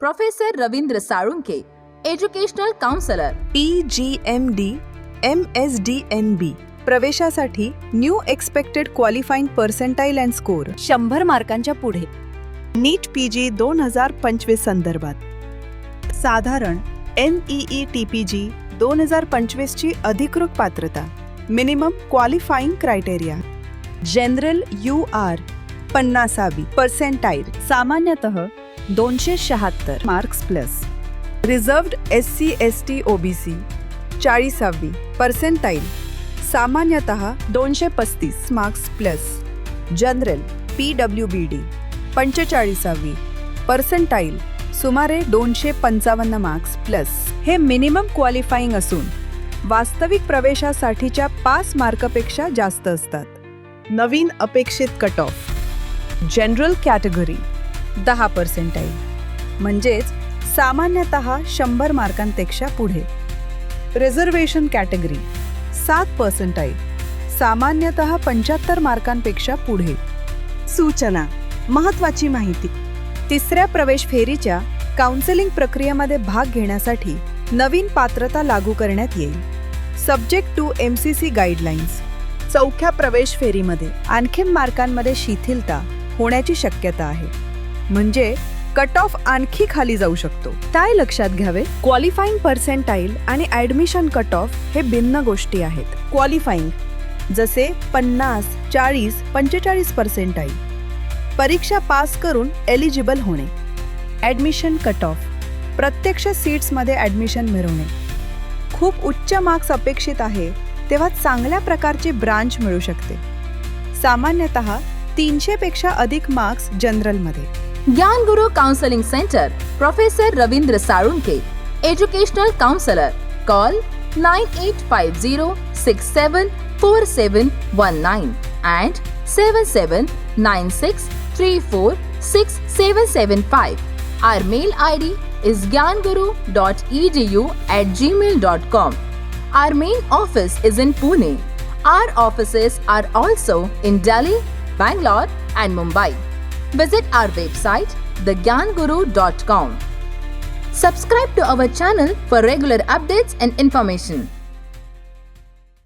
Professor Ravindra Salunke educational counsellor. E G M D M S D N B प्रवेशासाठी new expected qualifying percentile and score. शंभर मार्कांच्या पुढे. नीट P G दोन हजार पंचवीस संदर्भात. साधारण N E T P G दोन हजार पंचवीसची अधिकृत पात्रता. Minimum qualifying criteria general U R पन्नासावी percentile सामान्यतः दोनशे शहात्तर marks plus reserved S C S T O B C चाळीसावी percentile सामान्यतः दोनशे पस्तीस marks plus general P W B D पंचेचाळीसावी percentile सुमारे दोनशे पंचावन्न मार्क्स प्लस हे मिनिमम क्वालिफाईंग असून वास्तविक प्रवेशासाठीच्या पाच मार्कपेक्षा जास्त असतात. नवीन अपेक्षित कट ऑफ जनरल कॅटेगरी दहा पर्सेंटाईल म्हणजेच सामान्यतः शंभर मार्कांपेक्षा पुढे. रिझर्वेशन कॅटेगरी सात पर्सेंटाईल सामान्यतः पंच्याहत्तर मार्कांपेक्षा पुढे. सूचना. महत्वाची माहिती. तिसऱ्या प्रवेश फेरीच्या काउन्सिलिंग प्रक्रियेमध्ये भाग घेण्यासाठी नवीन पात्रता लागू करण्यात येईल. Subject to M C C guidelines चौथ्या प्रवेश फेरीमध्ये आणखीन मार्कांमध्ये शिथिलता होण्याची शक्यता आहे. म्हणजे कट ऑफ आणखी खाली जाऊ शकतो. काय लक्षात घ्यावे? क्वालिफाईंग पर्सेंटाईल आणि ॲडमिशन कट ऑफ हे भिन्न गोष्टी आहेत. क्वालिफाईंग जसे पन्नास चाळीस पंचेचाळीस पर्सेंटाईल परीक्षा पास करून एलिजिबल होणे. ॲडमिशन कट ऑफ प्रत्यक्ष सीट्समध्ये ॲडमिशन मिळवणे. खूप उच्च मार्क्स अपेक्षित आहे तेव्हा चांगल्या प्रकारची ब्रांच मिळू शकते. सामान्यतः तीनशेपेक्षा अधिक marks जनरलमध्ये Dnyanguru counselling centre professor Ravindra Salunke educational counsellor call nine eight five zero six seven four seven one nine and seven seven nine six three four six seven seven five Our mail ID is gyanguru.edu at gmail.com. Our main office is in Pune. Our offices are also in Delhi, Bangalore, and Mumbai. Visit our website, thegyanguru.com. Subscribe to our channel for regular updates and information.